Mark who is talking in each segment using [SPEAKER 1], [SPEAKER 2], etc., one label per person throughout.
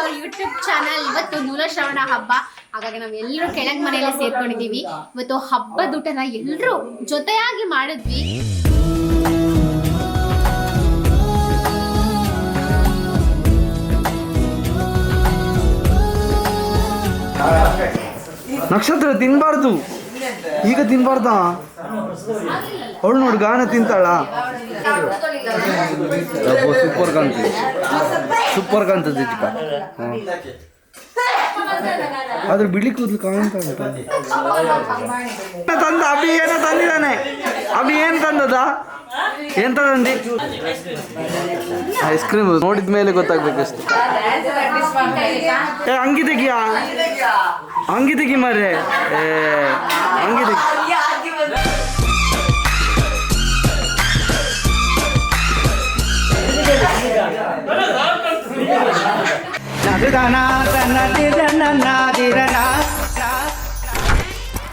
[SPEAKER 1] Our YouTube channel ಇವತ್ತು ಮೂಲ ಶ್ರವಣ ಹಬ್ಬ. ಹಾಗಾಗಿ ನಾವು ಎಲ್ಲರೂ ಕೆಳಗ್ ಮನೆಯಲ್ಲೇ ಸೇರ್ಕೊಂಡಿದೀವಿ ಇವತ್ತು ಹಬ್ಬದ ಊಟನ ಎಲ್ಲರೂ ಜೊತೆಯಾಗಿ ಮಾಡಿದ್ವಿ.
[SPEAKER 2] ನಕ್ಷತ್ರ ತಿನ್ಬಾರ್ದು. ಈಗ ತಿನ್ಬಾರ್ದಾ? ಅವಳು ನೋಡಿ ಗಾನ ತಿಂತಾಳ. ಸೂಪರ್ ಕಾಣ್ತದೆ. ಸೂಪರ್ ಕಾಣ್ತದೆ ಚಿಕ್ಕ. ಆದ್ರೆ ಬಿಳಿ ಕೂದಲು ಕಾಣ್ತಾ ಉಂಟು ತಂದ ಅಭಿ ಏನೋ ತಂದಿದ್ದಾನೆ? ಅಭಿ ಏನ್ ತಂದದ? ಎಂತ ತಂದಿ? ಐಸ್ ಕ್ರೀಮ್ ನೋಡಿದ ಮೇಲೆ ಗೊತ್ತಾಗ್ಬೇಕಷ್ಟು. ಏ ಅಂಗಿ ತೆಗಿಯಾ ಅಂಗಿ ತೆಗಿ ಮಾರೇ ಏ ಅಂಗಿ ತೆಗಿ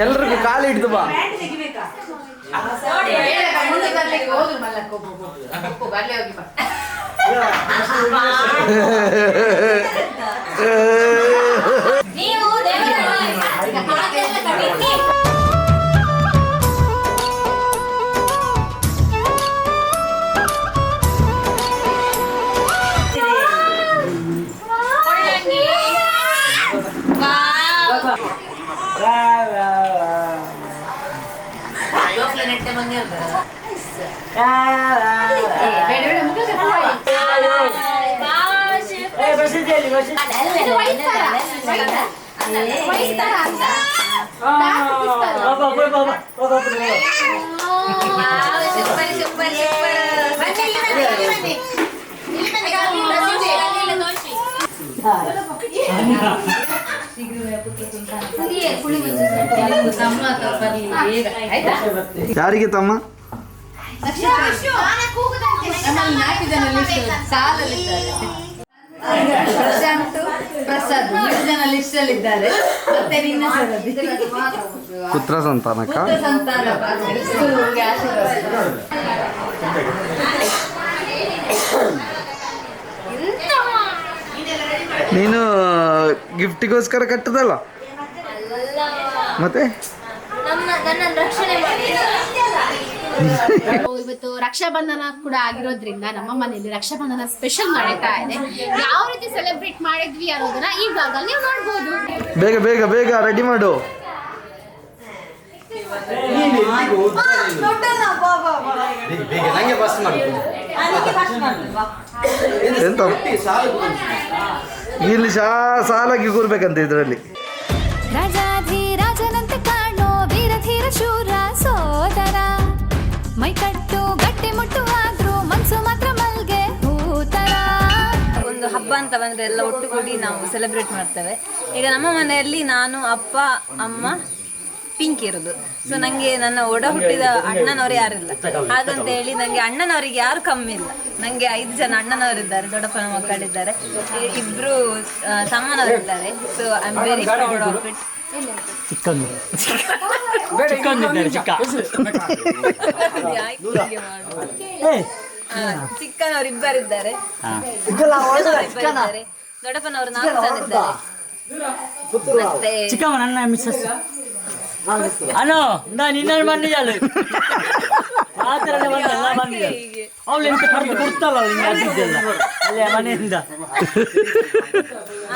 [SPEAKER 2] ಎಲ್ರಿಗೂ ಕಾಲು ಹಿಡ್ದು ಬಾ
[SPEAKER 1] ಇದು ತೋರ್ಸಿ. ಪುಡಿ- ಪುಳಿ
[SPEAKER 2] ಯಾರಿಗೆ ತಮ್ಮ
[SPEAKER 1] ನಕ್ಷತ್ರ. ಆನೆ ಕೂಗುದಂತೆ.
[SPEAKER 3] ಪ್ರಶಾಂತ್ ಪ್ರಸಾದ್ ಮೂರು ಜನ ಲಿಸ್ಟ್ ಅಲ್ಲಿ ಇದ್ದಾರೆ. ಮತ್ತೆ ನಿನ್ನ ಸರದಿ.
[SPEAKER 2] ಪುತ್ರ ಸಂತಾನಕ್ಕ?
[SPEAKER 3] ಸಂತಾನ ಆಶೀರ್ವಾದ.
[SPEAKER 2] ನೀನು ಗಿಫ್ಟಿಗೋಸ್ಕರ ಕಟ್ಟದಲ್ಲ? ಮತ್ತೆ?
[SPEAKER 1] ಇವತ್ತು ರಕ್ಷಾಬಂಧನ ಕೂಡ ಆಗಿರೋದ್ರಿಂದ ನಮ್ಮ ಮನೆಯಲ್ಲಿ ರಕ್ಷಾಬಂಧನ ಸ್ಪೆಷಲ್ ಮಾಡ್ತಾ ಇದೆ. ಯಾವ ರೀತಿ ಸೆಲೆಬ್ರೇಟ್ ಮಾಡಿದ್ವಿ ಅನ್ನೋದನ್ನ ಈ ಬ್ಲಾಗಲ್ಲಿ ನೀವು ನೋಡ್ಬೋದು.
[SPEAKER 2] ಬೇಗ ಬೇಗ ಬೇಗ ರೆಡಿ ಮಾಡು. ಎಂತ? ಇಲ್ಲಿ ಶಾ ಸಾಲಾಗಿ ಕೂರ್ಬೇಕಂತ ಇದರಲ್ಲಿ.
[SPEAKER 4] ರಾಜಾಧಿರಾಜನಂತೆ ಕಾಣೋ ವೀರಧೀರ ಶೂರ ಸೋದರ. ಗಟ್ಟಿ
[SPEAKER 5] ಅಂತ ಬಂದರೆ ಎಲ್ಲ ಒಟ್ಟುಗೂಡಿ ನಾವು ಸೆಲೆಬ್ರೇಟ್ ಮಾಡ್ತೇವೆ. ಈಗ ನಮ್ಮ ಮನೆಯಲ್ಲಿ ನಾನು ಅಪ್ಪ ಅಮ್ಮ ಪಿಂಕ್ ಇರೋದು. ಸೊ ನಂಗೆ ನನ್ನ ಒಡ ಹುಟ್ಟಿದ ಅಣ್ಣನವರು ಯಾರಿಲ್ಲ. ಹಾಗಂತ ಹೇಳಿ ನಂಗೆ ಅಣ್ಣನವರಿಗೆ ಯಾರು ಕಮ್ಮಿ ಇಲ್ಲ. ನಂಗೆ ಐದು ಜನ ಅಣ್ಣನವರಿದ್ದಾರೆ ದೊಡ್ಡಪ್ಪನ ಮಕ್ಕಳಿದ್ದಾರೆ. ಇಬ್ಬರು ತಮ್ಮನವರಿದ್ದಾರೆ. So I am very proud of it ಚಿಕ್ಕನವರು ಇಬ್ಬರಿದ್ದಾರೆ ದೊಡ್ಡಪ್ಪನವರು ನಾಲ್ಕು ಜನ ಇದ್ದಾರೆ. ಮತ್ತೆ
[SPEAKER 6] ಚಿಕ್ಕಮ್ಮ ನನ್ನ ಮಿಸ್ಸಸ್ ಅನೋ ನಾ ನಿನ್ನ ಬಂದಿದ್ದಾಳೆ ಆ ಥರ ಬಂದಲ್ಲ ಬಂದಿದ್ದಾಳೆ
[SPEAKER 5] ಹೀಗೆ
[SPEAKER 6] ಅವಳು ಎಂತ ಕರೆದು ಕೊಡ್ತಲ್ಲ ನಿಂಗೆ ಅದಿದ್ದೆಲ್ಲ ಅಲ್ಲೇ ಮನೆಯಿಂದ.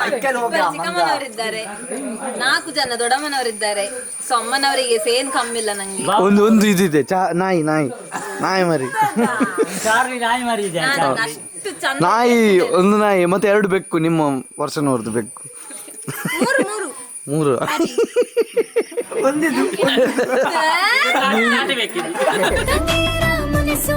[SPEAKER 5] ಇಬ್ಬರು ಚಿಕ್ಕಮ್ಮನವರಿದ್ದಾರೆ. ನಾಲ್ಕು ಜನ ದೊಡ್ಡಮ್ಮನವರಿದ್ದಾರೆ. ಸೊ ಅಮ್ಮನವರಿಗೆ ಸೇನ್ ಕಮ್ಮಿ ಇಲ್ಲ ನಂಗೆ.
[SPEAKER 2] ಒಂದು ಒಂದು ಇದಿದೆ. ಚಾ ನಾಯಿ ನಾಯಿ. ನಾಯಿ ಮರಿ.
[SPEAKER 6] ಚಾರ್ಲಿ ನಾಯಿ ಮರಿ
[SPEAKER 5] ನಾನು ಅಷ್ಟು ಚಂದ
[SPEAKER 2] ನಾಯಿ ಒಂದು ನಾಯಿ ಮತ್ತೆ ಎರಡು ಬೆಕ್ಕು ನಿಮ್ಮ ವರ್ಷನವ್ರದ್ದು ಬೆಕ್ಕು.
[SPEAKER 5] ಮೂರು ಮೂರು.
[SPEAKER 2] ಮೂರು.
[SPEAKER 4] ತಂದೆಯರ ಮನಸ್ಸು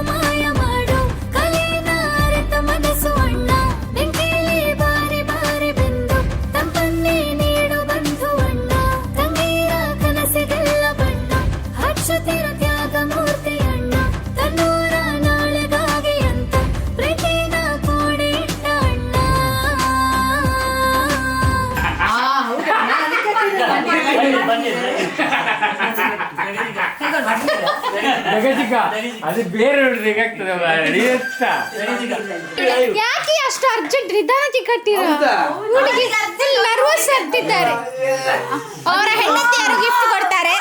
[SPEAKER 7] ಅದು ಬೇರೆ
[SPEAKER 1] ಯಾಕೆ ಅಷ್ಟು ಅರ್ಜೆಂಟ್ ನಿಧಾನಕ್ಕೆ ಕಟ್ಟಿರೋ ಹುಡುಗಿ ನರ್ವಸ್ ಆಗ್ತಿದ್ದಾರೆ. ಅವರ ಹೆಂಡತಿ ಯಾರು ಗಿಫ್ಟ್ ಕೊಡ್ತಾರೆ?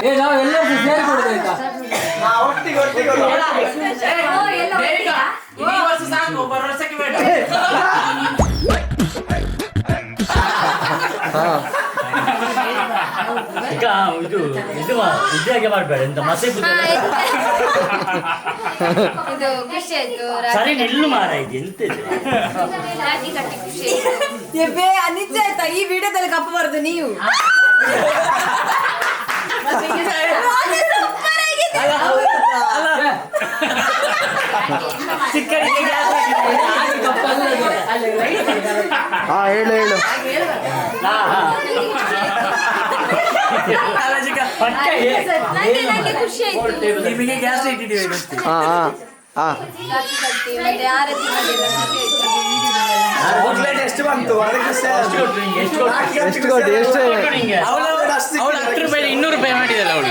[SPEAKER 7] ಏ ನಾವು ಎಲ್ಲರೂ ಸೇರಿ ಕೊಡೋದಾಯ್ತಾ
[SPEAKER 6] ಈಗ ಇದು ಮಾಡ್ಬೇಡ ಎಂತ ಮಸೆ
[SPEAKER 1] ಇದು ಖುಷಿ ಆಯ್ತು
[SPEAKER 6] ಸರಿ ನಿಲ್ಲು ಮಾರ ಇದು ಎಂತ
[SPEAKER 1] ಆಯ್ತು.
[SPEAKER 5] ನಿಜ ಆಯ್ತಾ? ಈ ವಿಡಿಯೋದಲ್ಲಿ ಕಪ್ಪು ಬರುದು ನೀವು.
[SPEAKER 2] ಹಾ ಹೇಳು ಹೇಳು.
[SPEAKER 5] ಖುಷಿ ಆಯ್ತು.
[SPEAKER 6] ನಿಮಗೆ ಗ್ಯಾಸ್ ಇಟ್ಟಿದ್ದೀವಿ
[SPEAKER 2] ಹಾ ಹಾ
[SPEAKER 6] ಎಷ್ಟು ನಿಂಗೆ? ಎಷ್ಟು
[SPEAKER 7] ಇನ್ನೂರು ರೂಪಾಯಿ ಮಾಡಿದಲ್ಲ ಅವಳು.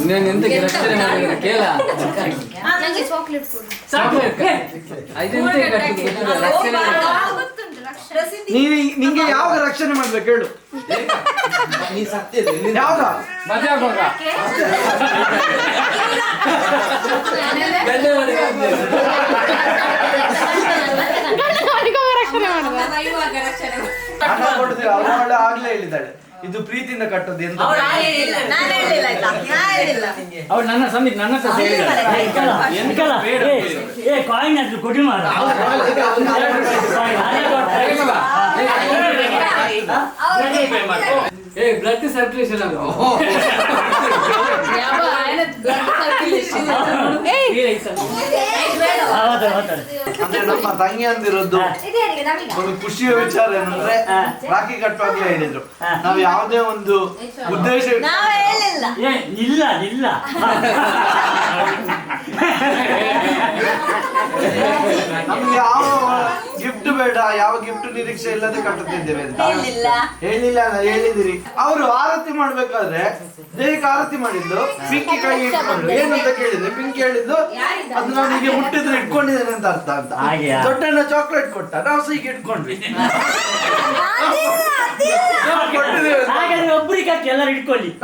[SPEAKER 7] ಇನ್ನೇನು ಎಂತಕ್ಕೆ ರಕ್ಷಣೆ ಮಾಡಿದ್ರೆ ಕೇಳ.
[SPEAKER 1] ನಂಗೆ
[SPEAKER 7] ಗೊತ್ತಿಲ್ಲ ರಕ್ಷಣೆ
[SPEAKER 1] ಗೊತ್ತುಂಟು ರಕ್ಷಾ
[SPEAKER 2] ನೀನು ನಿಂಗೆ ಯಾವಾಗ ರಕ್ಷಣೆ ಮಾಡ್ಬೇಕು ಹೇಳು
[SPEAKER 7] ಮನೆಗೆ ಹೋಗ್ತೇವೆ.
[SPEAKER 1] ರಕ್ಷಣೆ
[SPEAKER 2] ಒಳ್ಳೆ ಆಗ್ಲೇ ಹೇಳಿದ್ದಾಳೆ. ಇದು ಪ್ರೀತಿಯಿಂದ ಕಟ್ಟೋದು ಎಂತ
[SPEAKER 7] ಅವ್ರು ನನ್ನ ಸಂದೀಪ್ ನನ್ನ ಹತ್ರ.
[SPEAKER 6] ಏ, ಕಾಯಿನ್ ಅದು ಕೊಡಿ ಮಾರ
[SPEAKER 7] ಏ ಬ್ಲಡ್ ಸರ್ಕ್ಯುಲೇಷನ್ ಅದು.
[SPEAKER 2] ಅಂದ್ರೆ ನಮ್ಮ ತಂಗಿ ಅಂದಿರೋದು ಒಂದು ಖುಷಿಯ ವಿಚಾರ ಏನಂದ್ರೆ ರಾಖಿ ಕಟ್ಟುವಾಗ ಹೇಳಿದ್ರು. ನಾವು ಯಾವುದೇ ಒಂದು ಉದ್ದೇಶ
[SPEAKER 5] ನಾವು ಹೇಳಿಲ್ಲ.
[SPEAKER 6] ಏ ಇಲ್ಲ ಇಲ್ಲ.
[SPEAKER 2] ನಮ್ಗೆ ಯಾವ ಗಿಫ್ಟ್ ಬೇಡ ಯಾವ ಗಿಫ್ಟ್ ನಿರೀಕ್ಷೆ ಇಲ್ಲದೆ ಕಟ್ಟುತ್ತಿದ್ದೇವೆ ಅಂತ.
[SPEAKER 5] ಹೇಳಿಲ್ಲ.
[SPEAKER 2] ಹೇಳಿದಿರಿ. ಅವರು ಆರತಿ ಮಾಡ್ಬೇಕಾದ್ರೆ ದೇಹಕ್ಕೆ ಆರತಿ ಮಾಡಿದ್ದು ಪಿಂಕಿ ಕೈ ಇಟ್ಕೊಂಡು. ಏನಂತ ಕೇಳಿದ್ರೆ ಪಿಂಕಿ ಹೇಳಿದ್ದು ಅದು ನನಗೆ ಹುಟ್ಟಿದ್ರೆ ಇಟ್ಕೊಂಡಿದ್ದೇನೆ ಅಂತ ಅರ್ಥ ಅಂತ? ದೊಡ್ಡಣ್ಣ ಚಾಕ್ಲೇಟ್ ಕೊಟ್ಟ ನಾವು ಸಹ ಈಗ ಇಟ್ಕೊಂಡ್ವಿ.
[SPEAKER 6] ಒಬ್ಬರಿಗೆ ಎಲ್ಲರೂ ಇಟ್ಕೊಳ್ಳಿ.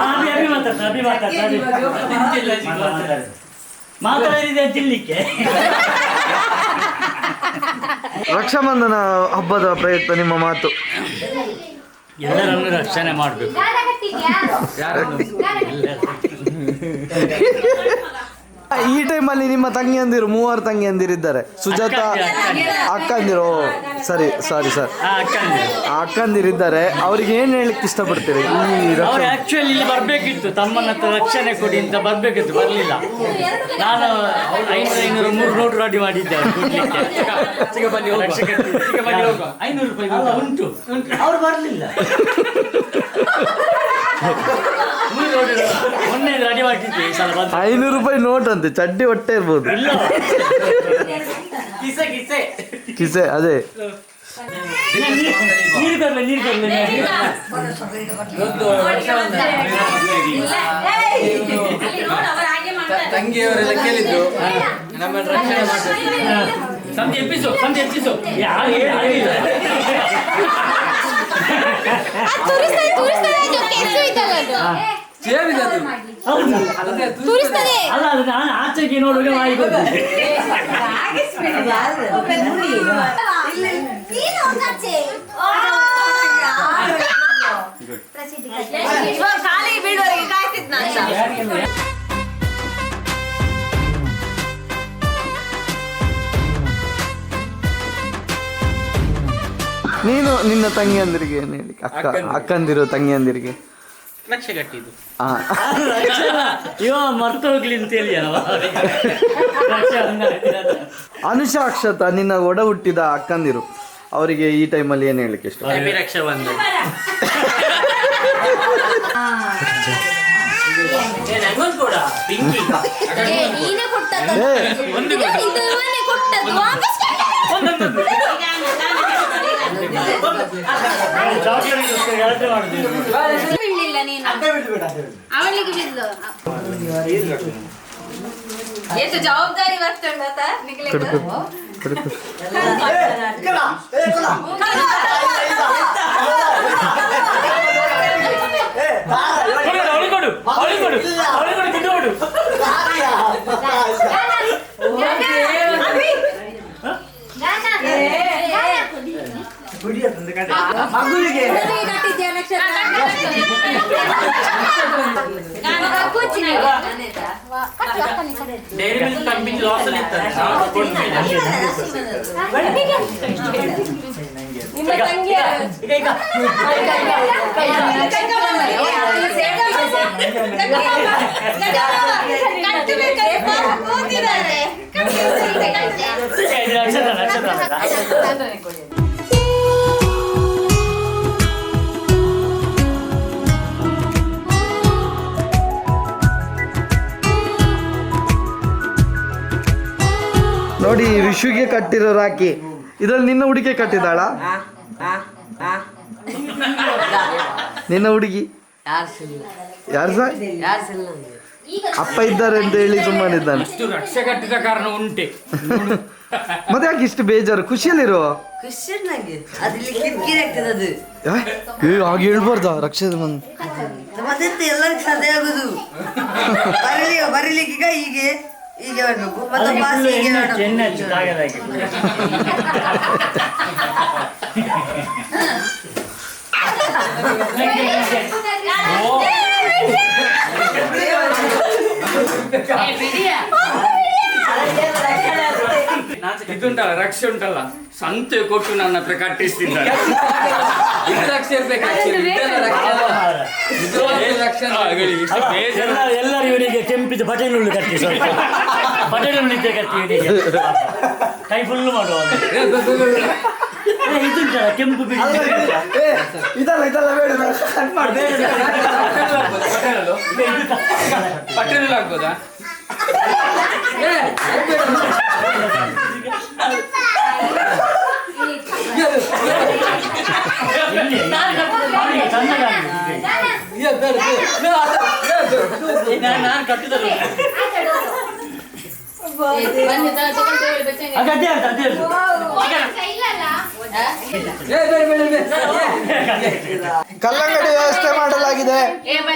[SPEAKER 6] ಅಭಿ ಮಾತಾಡ್ತಾರೆ ಅಭಿ. ಮಾತಾಡ್ತಾರೆ. ಮಾತಾಡಿದೆ ತಿನ್ಲಿಕ್ಕೆ.
[SPEAKER 2] ರಕ್ಷಾಬಂಧನ ಹಬ್ಬದ ಪ್ರಯತ್ನ ನಿಮ್ಮ ಮಾತು.
[SPEAKER 6] ಎಲ್ಲರನ್ನು ರಕ್ಷಣೆ ಮಾಡಬೇಕು.
[SPEAKER 2] ಈ ಟೈಮಲ್ಲಿ ನಿಮ್ಮ ತಂಗಿಯಂದಿರು ಮೂವರು ತಂಗಿಯಂದಿರಿದ್ದಾರೆ ಸುಜಾತ ಅಕ್ಕಂದಿರು ಓ, ಸರಿ ಸಾರಿ ಸರ್ ಅಕ್ಕಂದಿರಿದ್ದಾರೆ ಅವ್ರಿಗೆ ಏನ್ ಹೇಳಕ್ ಇಷ್ಟಪಡ್ತೀರಿ? ಈ
[SPEAKER 6] ಅವ್ರು
[SPEAKER 2] ರಕ್ಷಾ
[SPEAKER 6] ಆಕ್ಚುಲಿ ಇಲ್ಲಿ ಬರ್ಬೇಕಿತ್ತು. ತಮ್ಮನ ಹತ್ರ ರಕ್ಷಣೆ ಕೊಡಿ ಅಂತ ಬರ್ಬೇಕಿತ್ತು ಬರ್ಲಿಲ್ಲ. ನಾನು ಐನೂರು ಐನೂರು ಮೂರು ನೋಟ್ ರೆಡಿ ಮಾಡಿದ್ದೆ ಅವ್ರು ಕೊಡ್ಲಿಕ್ಕೆ.
[SPEAKER 7] ಹೋಗುವ. ಐನೂರು ರೂಪಾಯಿ
[SPEAKER 6] ಉಂಟು. ಅವ್ರು ಬರ್ಲಿಲ್ಲ. ಮೂರು ನೋಟ್ ಮೊನ್ನೆ ರೆಡಿ ಮಾಡಿದ್ದೆ ಈ ಸಲ ಬಂದು
[SPEAKER 2] ಐನೂರು ರೂಪಾಯಿ ನೋಟ್ ಅಂತೆ ಚಡ್ಡಿ ಹೊಟ್ಟೆ ಇರ್ಬೋದು
[SPEAKER 6] ಇಲ್ಲ
[SPEAKER 7] ಕಿಸೆ ಕಿಸೆ
[SPEAKER 2] ಕಿಸೆ ಅದೇ
[SPEAKER 6] ನೀರು ತರಲೆ ನೀರು ತರಲೆ
[SPEAKER 7] ಇವತ್ತು ರಕ್ಷಾಬಂಧನ. ತಂಗಿಯವರೆಲ್ಲ ಕೇಳಿದ್ರು ನಮ್ಮನ್ನು ರಕ್ಷಣೆ ಮಾಡ್ಬೇಕು ಸಂಧಿ ಎಪ್ಪಿಸು ಸಂಧಿ ಎಪ್ಪಿಸು
[SPEAKER 6] ಯಾರು ಹೇಳಿಲ್ಲ
[SPEAKER 7] ಸೇರಿದೆ ಅದು.
[SPEAKER 6] ಹೌದು.
[SPEAKER 7] ಅದೇ ಅದು
[SPEAKER 1] ತೋರಿಸ್ತದೆ
[SPEAKER 6] ಅಲ್ಲ ಅದು ನಾನು ಆಚೆಗೆ ನೋಡುವಾಗ ಮಾಡಿ
[SPEAKER 5] ಇವಾಗ ಕಾಲಿಗೆ ಬೀಳುವವರೆಗೆ ಕಾಯ್ತಿತ್ತು ನಾನು.
[SPEAKER 2] ನೀನು ನಿನ್ನ ತಂಗಿಯಂದಿರಿಗೆ ಏನು ಹೇಳಿ ಅಕ್ಕ ಅಕ್ಕಂದಿರು. ತಂಗಿಯಂದಿರಿಗೆ.
[SPEAKER 7] ಲಕ್ಷ ಕಟ್ಟಿದ್ದು.
[SPEAKER 2] ಹಾ
[SPEAKER 6] ಇವ ಮರ್ತು ಹೋಗ್ಲಿ ಅಂತ ಹೇಳಿ ಅಲ್ವ?
[SPEAKER 2] ಅನುಷಾ ಅಕ್ಷತ ನಿನ್ನ ಒಡ ಹುಟ್ಟಿದ ಅಕ್ಕಂದಿರು. ಅವರಿಗೆ ಈ ಟೈಮಲ್ಲಿ ಏನು ಹೇಳಿಕ್ಕೆ ಇಷ್ಟ?
[SPEAKER 1] ನೀನೇ ಕೊಟ್ಟದ್ದು
[SPEAKER 2] ಏ
[SPEAKER 7] ಒಂದು
[SPEAKER 1] ಇದು ಇದು ಇವನೇ ಕೊಟ್ಟದ್ದು ವಾಪಸ್
[SPEAKER 7] ಒಂದೊಂದು
[SPEAKER 6] ಚಾಕ್ಲೇಟ್ ಗಲಾಟೆ ಮಾಡುದು
[SPEAKER 1] ಬೀಳ್ಲಿಲ್ಲ ನೀನು ಅವಳಿಗೆ ಬಿದ್ದು
[SPEAKER 5] ಎಷ್ಟು ಜವಾಬ್ದಾರಿ ಬರ್ತುಂಡು ಆತ ನಿಗ್ಲಿಕ್ಕೆ?
[SPEAKER 7] ಅವಳಿಗೆ ಕೊಡು ಅವಳಿಗೆ ಕೊಡು ಅವಳಿಗೆ ಕೊಡು ತಿಂದು ಕೊಡು
[SPEAKER 3] ಮಗುವಿಗೆ
[SPEAKER 7] ಡೈರಿ ಮಿಲ್ಕ್ ಕಂಪನಿ ಲಾಸ್
[SPEAKER 2] ನೋಡಿ ವಿಶುಗೆ ಕಟ್ಟಿರೋ ರಾಖಿ. ಇದ್ರಲ್ಲಿ ನಿನ್ನ ಹುಡುಗಿ ಕಟ್ಟಿದಾಳ ನಿನ್ನ ಹುಡುಗಿ ಯಾರು ಸರ್ ಅಪ್ಪ ಇದ್ದಾರೆ ಅಂತ ಹೇಳಿ ಸುಮ್ಮನಿದ್ದಾನೆ
[SPEAKER 7] ಇಷ್ಟು ರಕ್ಷೆ ಕಟ್ಟಿದ ಕಾರಣ ಉಂಟೆ.
[SPEAKER 2] ಮತ್ತೆ ಯಾಕೆ ಇಷ್ಟು ಬೇಜಾರು? ಖುಷಿಯಲ್ಲಿರೋ? ಹಾಗೆ ಹೇಳ್ಬಾರ್ದ?
[SPEAKER 3] ಎಲ್ಲರಿಗೂ ಆಗುದು? ಬರೀಲಿ ಬರೀಲಿಕ್ಕೆ ಹೀಗೆ? ಹೀಗೆ ಮಾಡ್ಬೇಕು ಮತ್ತೆ
[SPEAKER 6] ಅದಕ್ಕೆ
[SPEAKER 3] ಪಾಸ್
[SPEAKER 6] full
[SPEAKER 3] ಹೀಗೆ
[SPEAKER 7] ಇದುಂಟಲ್ಲ ರಕ್ಷೆ ಉಂಟಲ್ಲ? ಸಂತೆ ಕೊಟ್ಟು ನನ್ನ ಹತ್ರ ಕಟ್ಟಿಸ್ತಿದ್ದಾರೆ ರಕ್ಷೆ.
[SPEAKER 6] ಎಲ್ಲ ಎಲ್ಲರೂ ಇವರಿಗೆ ಕೆಂಪಿದ ಬಟನ್ ಕಟ್ಟಿ ಸ್ವಲ್ಪ. ಬಟನ್ ಉಳಿತೆ ಕಟ್ಟಿ ಇವರಿಗೆ. ಕೈ ಫುಲ್ ಮಾಡುವ ಇದುಂಟಲ್ಲ ಕೆಂಪು ಬಿಳಿ
[SPEAKER 2] ಇದಲ್ಲ ಇದಲ್ಲ ಬೇಡ ಕಟ್ ಮಾಡಿ.
[SPEAKER 7] ಪಟೇಲಲ್ಲಿ? ಪಟೇಲಲ್ಲಿ ಆಗ್ಬೋದಾ? ಏ,
[SPEAKER 6] ಇಲ್ಲಿ ಸಣ್ಣ ನಾನು ಕಟ್ಟಿದರು ಅದೇ ಅಂತ ಅದೇ ಅದು.
[SPEAKER 2] ಕಲ್ಲಂಗಡಿ ವ್ಯವಸ್ಥೆ ಮಾಡಲಾಗಿದೆ.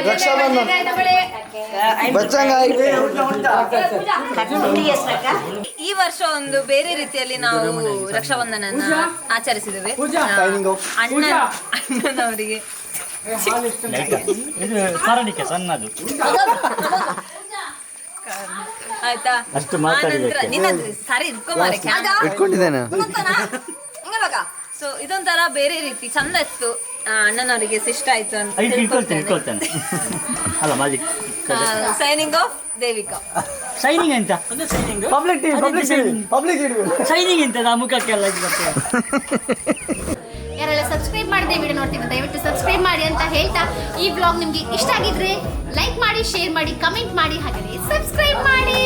[SPEAKER 2] ರಕ್ಷಾಬಂಧನ ಬಚ್ಚಂಗಾಯಿ
[SPEAKER 5] ಈ ವರ್ಷ ಒಂದು ಬೇರೆ ರೀತಿಯಲ್ಲಿ ನಾವು ರಕ್ಷಾಬಂಧನ ಆಚರಿಸಿದ್ದೇವೆ. ಅಣ್ಣ ಅಣ್ಣನವರಿಗೆ.
[SPEAKER 6] ಸಣ್ಣದು.
[SPEAKER 5] ಆಯ್ತಾ?
[SPEAKER 6] ಅಷ್ಟು ಮಾತಾಡ್ಬೇಕು.
[SPEAKER 5] ನಿನ್ನ ಸರಿ ಇಟ್ಕೊ ಮಾರೆ. ಕ್ಯಾಮ್ರಾ.
[SPEAKER 2] ಇಟ್ಕೊಂಡಿದ್ದೇನೆ.
[SPEAKER 5] ಸೊ ಇದೊಂಥರ ಬೇರೆ ರೀತಿ ಚಂದ ಇತ್ತು. ಅಣ್ಣನವರಿಗೆ ಇಷ್ಟ ಆಯ್ತು ಅಂತ
[SPEAKER 6] ಇಟ್ಕೊಳ್ತೇನೆ ಇಟ್ಕೊಳ್ತೇನೆ. ಅಲ್ಲ Malik
[SPEAKER 5] signing off Devika.
[SPEAKER 6] Shining ಅಂತ ಪಬ್ಲಿಕ್ ಪಬ್ಲಿಕ್
[SPEAKER 2] ಪಬ್ಲಿಕ್
[SPEAKER 6] ಶೈನಿಂಗ್ ಅಂತ ನಾ ಮುಖಕ್ಕೆಲ್ಲ ಇದು ಬರ್ತದೆ
[SPEAKER 1] ಯಾರೆಲ್ಲ ಸಬ್ಸ್ಕ್ರೈಬ್ ಮಾಡದೆ ವಿಡಿಯೋ ನೋಡ್ತೀವಿ ದಯವಿಟ್ಟು ಸಬ್ಸ್ಕ್ರೈಬ್ ಮಾಡಿ ಅಂತ ಹೇಳ್ತಾ ಈ ಬ್ಲಾಗ್ ನಿಮಗೆ ಇಷ್ಟ ಆಗಿದ್ರೆ ಲೈಕ್ ಮಾಡಿ ಶೇರ್ ಮಾಡಿ ಕಮೆಂಟ್ ಮಾಡಿ ಹಾಗೆ ಸಬ್ಸ್ಕ್ರೈಬ್ ಮಾಡಿ.